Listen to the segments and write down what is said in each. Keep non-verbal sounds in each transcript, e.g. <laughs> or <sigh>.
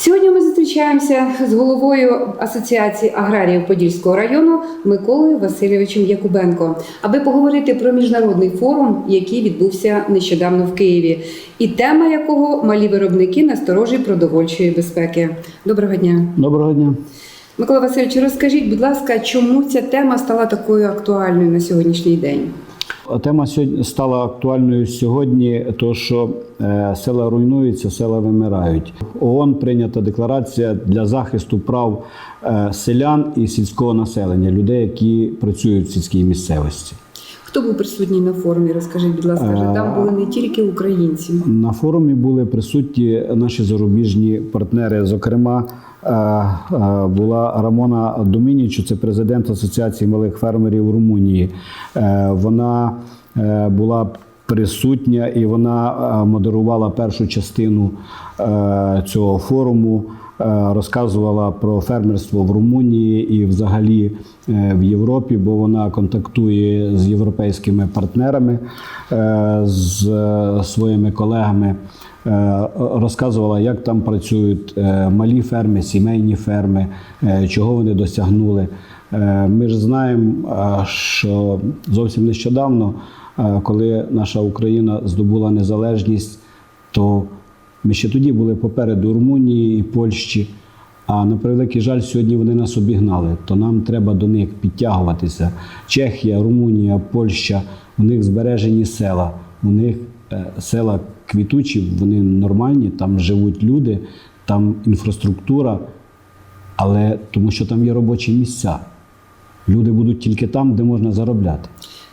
Сьогодні ми зустрічаємося з головою Асоціації аграріїв Подільського району Миколою Васильовичем Якубенко, аби поговорити про міжнародний форум, який відбувся нещодавно в Києві, і тема якого малі виробники насторожі продовольчої безпеки. Доброго дня, Доброго дня. Микола Васильович. Розкажіть, будь ласка, чому ця тема стала такою актуальною на сьогоднішній день? Тема стала актуальною сьогодні, тому що е, села руйнуються, села вимирають. ООН прийнята декларація для захисту прав е, селян і сільського населення, людей, які працюють в сільській місцевості. Хто був присутній на форумі? Розкажіть, будь ласка, адже там були не тільки українці. На форумі були присутні наші зарубіжні партнери. Зокрема, е, е, була Рамона Домінічу, це президент Асоціації малих фермерів Румунії. Е, Вона е, була присутня і вона е, модерувала першу частину е, цього форуму. Е, Розказувала про фермерство в Румунії і взагалі е, в Європі, бо вона контактує з європейськими партнерами, е, з своїми колегами. Розказувала, як там працюють малі ферми, сімейні ферми, чого вони досягнули. Ми ж знаємо, що зовсім нещодавно, коли наша Україна здобула незалежність, то ми ще тоді були попереду Румунії і Польщі. А на превеликий жаль, сьогодні вони нас обігнали, то нам треба до них підтягуватися. Чехія, Румунія, Польща, у них збережені села, у них е, села квітучі, вони нормальні, там живуть люди, там інфраструктура, але тому що там є робочі місця. Люди будуть тільки там, де можна заробляти.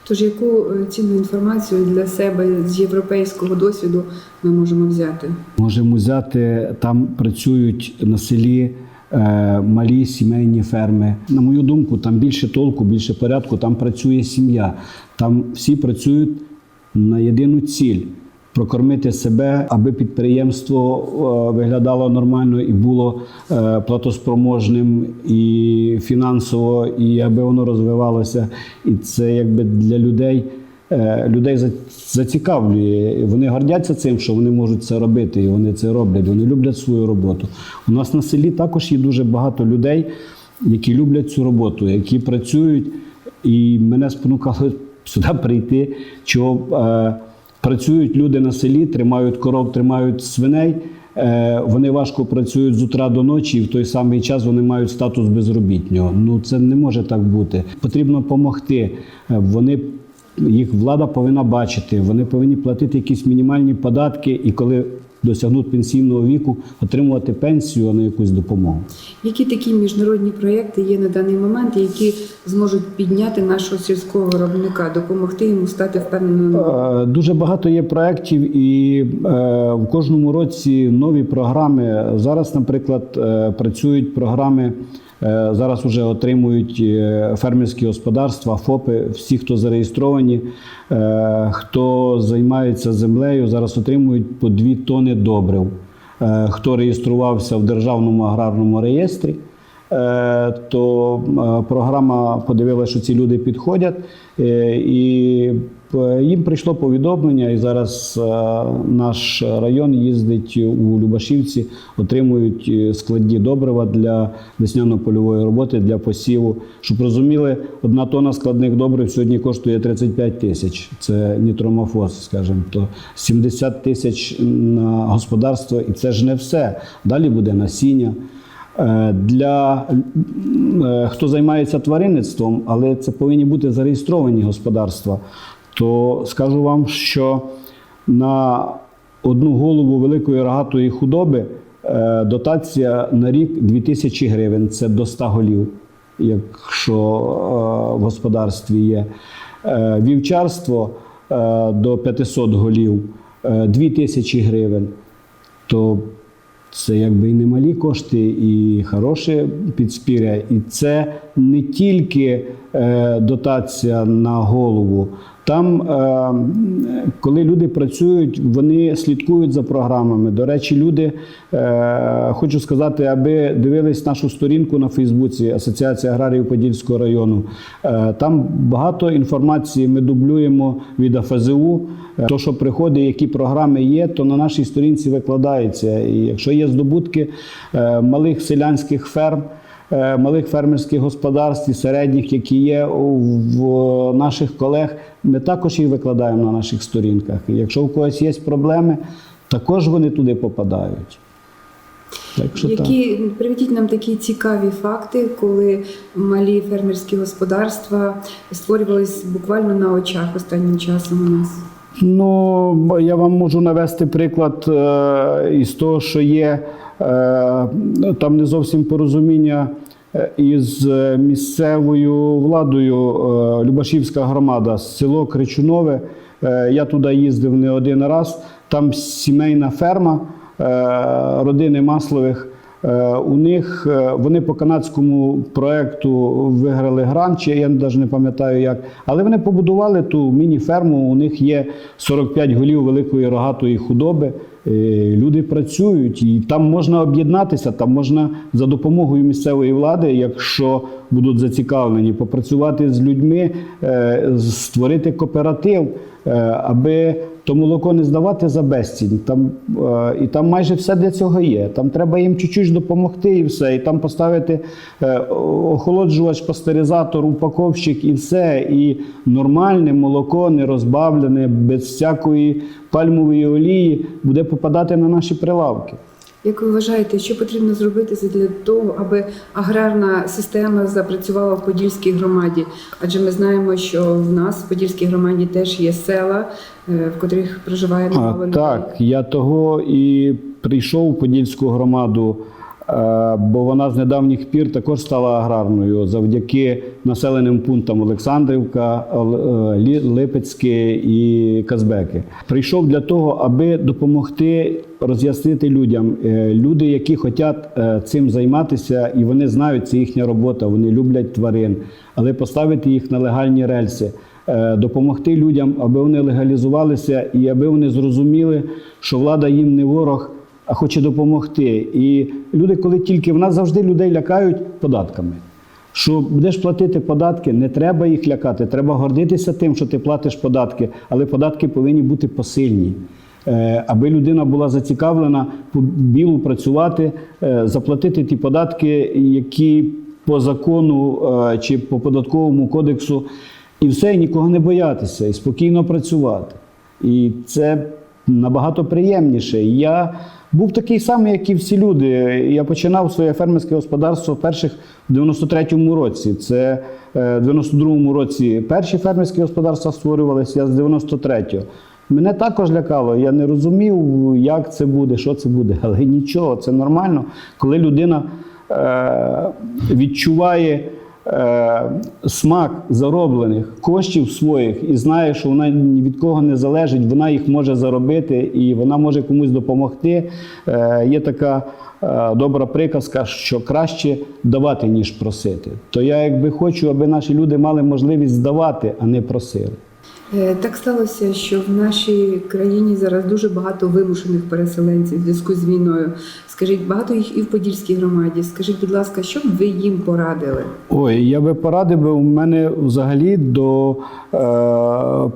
Тож яку е, цінну інформацію для себе з європейського досвіду ми можемо взяти? Можемо взяти, там працюють на селі е, малі сімейні ферми. На мою думку, там більше толку, більше порядку, там працює сім'я. Там всі працюють на єдину ціль прокормити себе, аби підприємство е, виглядало нормально і було е, платоспроможним і фінансово, і аби воно розвивалося. І це якби для людей. Е, людей зацікавлює. Вони гордяться цим, що вони можуть це робити, і вони це роблять. Вони люблять свою роботу. У нас на селі також є дуже багато людей, які люблять цю роботу, які працюють, і мене спонукало <laughs> сюди прийти. Чого працюють люди на селі, тримають коров, тримають свиней. Е, Вони важко працюють з утра до ночі, і в той самий час вони мають статус безробітнього. Ну це не може так бути. Потрібно допомогти. Е, Вони їх влада повинна бачити. Вони повинні платити якісь мінімальні податки, і коли досягнуть пенсійного віку, отримувати пенсію, а не якусь допомогу. Які такі міжнародні проєкти є на даний момент, які зможуть підняти нашого сільського виробника, допомогти йому стати впевненим? Е, Дуже багато є проєктів, і е, в кожному році нові програми. Зараз, наприклад, е, працюють програми. Е, Зараз вже отримують е, фермерські господарства, ФОПи, всі, хто зареєстровані, е, хто займається землею, зараз отримують по 2 тони добрив. Хто реєструвався в державному аграрному реєстрі, то програма подивилася, що ці люди підходять, і їм прийшло повідомлення, і зараз е, наш район їздить у Любашівці, отримують е, складні добрива для весняно-польової роботи, для посіву. Щоб розуміли, одна тонна складних добрив сьогодні коштує 35 тисяч. Це нітромофос, скажімо, то 70 тисяч на господарство, і це ж не все. Далі буде насіння. Е, Для е, хто займається тваринництвом, але це повинні бути зареєстровані господарства, то скажу вам, що на одну голову великої рогатої худоби е, дотація на рік 2000 гривень. Це до 100 голів, якщо е, в господарстві є. Е, Вівчарство до 500 голів е, 2000 гривень. То це якби і немалі кошти, і хороше підспіря. І це не тільки дотація на голову, Там, е, коли люди працюють, вони слідкують за програмами. До речі, люди, е, хочу сказати, аби дивились нашу сторінку на Фейсбуці Асоціація аграріїв Подільського району. Е, Там багато інформації ми дублюємо від АФЗУ. То, що приходить, які програми є, то на нашій сторінці викладається. І якщо є здобутки малих селянських ферм, малих фермерських господарств і середніх, які є в наших колег, ми також їх викладаємо на наших сторінках. І якщо у когось є проблеми, також вони туди попадають. Так що так. Приведіть нам такі цікаві факти, коли малі фермерські господарства створювались буквально на очах останнім часом у нас. Ну, я вам можу навести приклад е, із того, що є е, там не зовсім порозуміння е, із е, місцевою владою е, Любашівська громада, село Кричунове. Е, я туди їздив не один раз. Там сімейна ферма е, родини Маслових. Е, У них е, вони по канадському проекту виграли грант, чи я навіть не пам'ятаю як. Але вони побудували ту міні-ферму. У них є 45 голів великої рогатої худоби. Е, Люди працюють, і там можна об'єднатися, там можна за допомогою місцевої влади, якщо будуть зацікавлені, попрацювати з людьми, створити кооператив, аби то молоко не здавати за безцінь. Там, е, і там майже все для цього є. Там треба їм чуть-чуть допомогти і все. І там поставити е, охолоджувач, пастеризатор, упаковщик і все. І нормальне молоко, не розбавлене, без всякої пальмової олії, буде попадати на наші прилавки. Як ви вважаєте, що потрібно зробити для того, аби аграрна система запрацювала в Подільській громаді? Адже ми знаємо, що в нас в Подільській громаді теж є села, е, в котрих проживає немало людей. так, я того і прийшов в Подільську громаду, бо вона з недавніх пір також стала аграрною завдяки населеним пунктам Олександрівка, Ол- е, Липецьке і Казбеки. Прийшов для того, аби допомогти роз'яснити людям. Е, Люди, які хочуть е, цим займатися, і вони знають, це їхня робота, вони люблять тварин, але поставити їх на легальні рельси е, допомогти людям, аби вони легалізувалися і аби вони зрозуміли, що влада їм не ворог, хоче допомогти. І люди, коли тільки в нас завжди людей лякають податками. Що будеш платити податки, не треба їх лякати. Треба гордитися тим, що ти платиш податки, але податки повинні бути посильні. Е, Аби людина була зацікавлена по білу працювати, е, заплатити ті податки, які по закону е, чи по податковому кодексу, і все, і нікого не боятися, і спокійно працювати. І це набагато приємніше. Я був такий самий, як і всі люди. Я починав своє фермерське господарство перших в 93-му році. Це е, в 92-му році перші фермерські господарства створювалися, я з 93-го. Мене також лякало, я не розумів, як це буде, що це буде. Але нічого, це нормально. Коли людина е, відчуває смак зароблених коштів своїх і знає, що вона ні від кого не залежить, вона їх може заробити і вона може комусь допомогти. Е, є така е, добра приказка, що краще давати, ніж просити. То я якби хочу, аби наші люди мали можливість здавати, а не просили. Е, Так сталося, що в нашій країні зараз дуже багато вимушених переселенців в зв'язку з війною. Скажіть, багато їх і в Подільській громаді. Скажіть, будь ласка, що б ви їм порадили? Ой, я би порадив би у мене взагалі до е,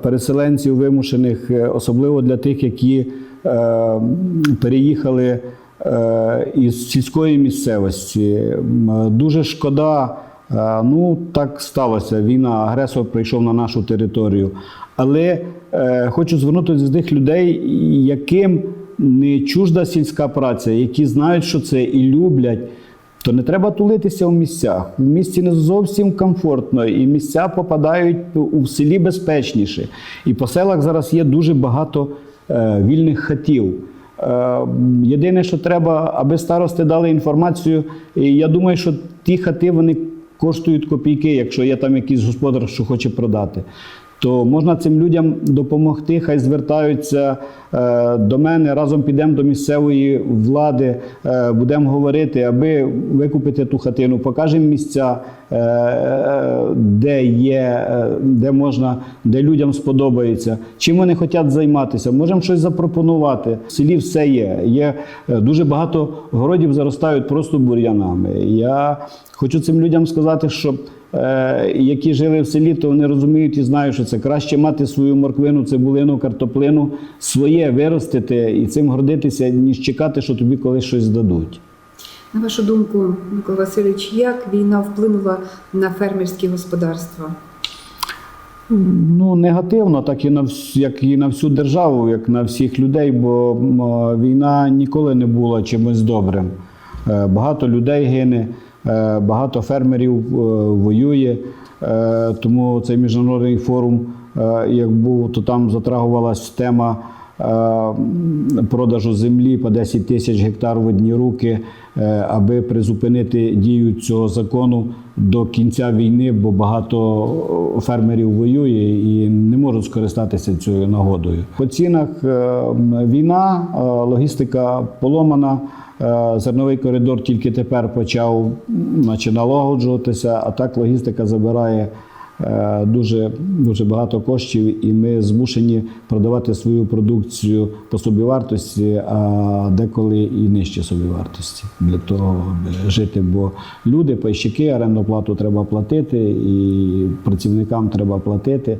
переселенців вимушених, е, особливо для тих, які е, переїхали е, із сільської місцевості. Дуже шкода. Е, Ну, так сталося. Війна, агресор прийшов на нашу територію. Але е, хочу звернутися до тих людей, яким не чужда сільська праця, які знають, що це і люблять то не треба тулитися у місцях. В місті не зовсім комфортно, і місця попадають у селі безпечніше. І по селах зараз є дуже багато е, вільних хатів. Е, єдине, що треба, аби старости дали інформацію. І я думаю, що ті хати вони коштують копійки, якщо є там якийсь господар, що хоче продати. То можна цим людям допомогти. Хай звертаються е, до мене. Разом підемо до місцевої влади, е, будемо говорити, аби викупити ту хатину, покажемо місця, е, де є, де можна, де людям сподобається. Чим вони хочуть займатися, можемо щось запропонувати. В селі все є. Є дуже багато городів заростають просто бур'янами. Я хочу цим людям сказати, що е, які жили в селі, то вони розуміють і знають, що це краще мати свою морквину, цибулину, картоплину, своє виростити і цим гордитися, ніж чекати, що тобі колись щось дадуть. На вашу думку, Микола Васильович, як війна вплинула на фермерські господарства? Ну, негативно, так і на вс- як і на всю державу, як на всіх людей, бо війна ніколи не була чимось добрим. Е, Багато людей гине, е, багато фермерів е, воює. Е, Тому цей міжнародний форум, е, як був, то там затрагувалась тема е, продажу землі по 10 тисяч гектар в одні руки, е, аби призупинити дію цього закону до кінця війни, бо багато фермерів воює і не можуть скористатися цією нагодою. По цінах е, війна, е, логістика поломана. Е, Зерновий коридор тільки тепер почав наче налагоджуватися, а так логістика забирає е, дуже, дуже багато коштів, і ми змушені продавати свою продукцію по собівартості, а деколи і нижче собівартості для того, аби жити. Бо люди, пайщики, орендну плату треба платити, і працівникам треба платити.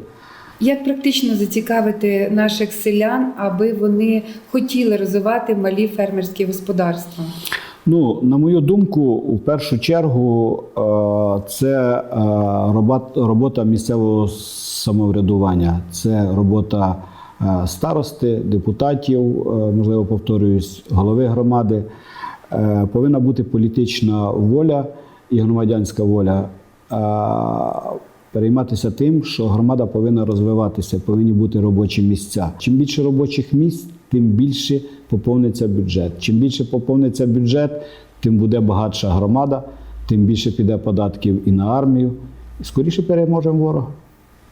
Як практично зацікавити наших селян, аби вони хотіли розвивати малі фермерські господарства? Ну, на мою думку, в першу чергу е, це е, робота, місцевого самоврядування, це робота е, старости, депутатів, можливо, повторююсь, голови громади. Повинна бути політична воля і громадянська воля. Перейматися тим, що громада повинна розвиватися, повинні бути робочі місця. Чим більше робочих місць, тим більше поповниться бюджет. Чим більше поповниться бюджет, тим буде багатша громада, тим більше піде податків і на армію. І скоріше переможемо ворога.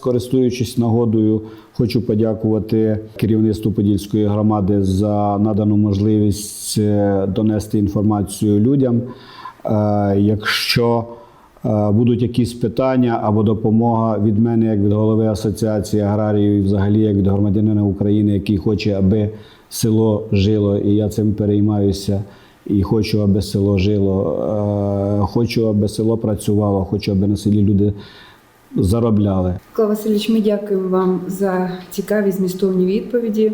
Користуючись нагодою, хочу подякувати керівництву Подільської громади за надану можливість е, донести інформацію людям. Е, Якщо будуть якісь питання або допомога від мене, як від голови асоціації аграріїв, і взагалі як від громадянина України, який хоче, аби село жило, і я цим переймаюся. І хочу, аби село жило, е, хочу, аби село працювало, хочу, аби на селі люди заробляли. Микола Васильович, ми дякуємо вам за цікаві змістовні відповіді.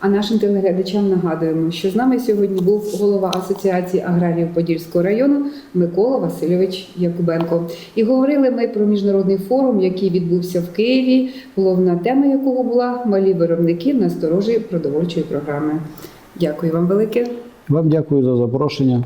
А нашим телеглядачам нагадуємо, що з нами сьогодні був голова Асоціації аграріїв Подільського району Микола Васильович Якубенко. І говорили ми про міжнародний форум, який відбувся в Києві, головна тема якого була малі виробники на сторожі продовольчої програми. Дякую вам велике. Вам дякую за запрошення.